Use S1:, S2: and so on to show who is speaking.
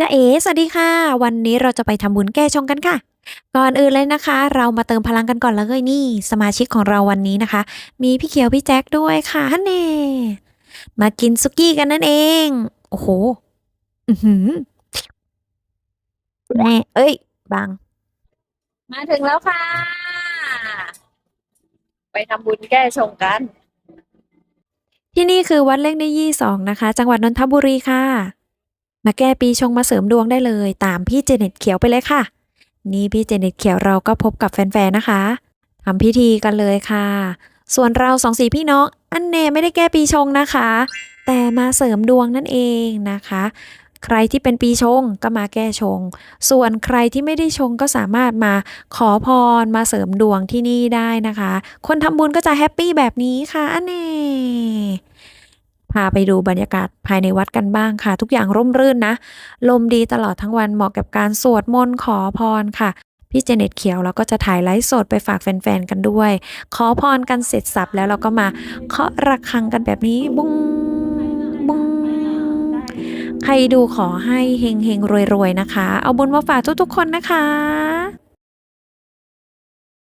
S1: จ๊ะเอ๋สวัสดีค่ะ วันนี้เราจะไปทำบุญแก้ชงกันค่ะ ก่อนอื่นเลยนะคะ เรามาเติมพลังกันก่อนเลยนี่ สมาชิกของเราวันนี้นะคะ มีพี่เขียวพี่แจ็คด้วยค่ะฮันเน่มากินซุกี้กันนั่นเอง โอ้โห อือหือแม่เอ้ยบัง
S2: มาถึงแล้วค่ะ ไปทำบุญแก้ชงกัน
S1: ที่นี่คือวัดเล็กในยี่สองนะคะ จังหวัดนนทบุรีค่ะ มาแก้ปีชงมาเสริมดวงได้เลย ตามพี่เจเน็ตเขียวไปเลยค่ะ นี่พี่เจเน็ตเขียวเราก็พบกับแฟนๆนะคะทำพิธีกันเลยค่ะ ส่วนเราสองสีพี่น้อง อันเน่ไม่ได้แก้ปีชงนะคะ แต่มาเสริมดวงนั่นเองนะคะ ใครที่เป็นปีชงก็มาแก้ชง ส่วนใครที่ไม่ได้ชงก็สามารถมาขอพรมาเสริมดวงที่นี่ได้นะคะ คนทำบุญก็จะแฮปปี้แบบนี้ค่ะอันเน่าไปดูบรรยากาศภายในวัดกันบ้างค่ะ ทุกอย่างร่มรื่นนะ ลมดีตลอดทั้งวันเหมาะกับการสวดมนต์ขอพรค่ะ พี่เจเน็ตเขียวเราก็จะถ่ายไลฟ์สดไปฝากแฟนๆกันด้วย ขอพรกันเสร็จสับแล้วเราก็มาเคาะระฆังกันแบบนี้บุ้งบุ้งใครดูขอให้เฮงเฮงรวยๆนะคะ เอาบุญมาฝากทุกๆคนนะคะ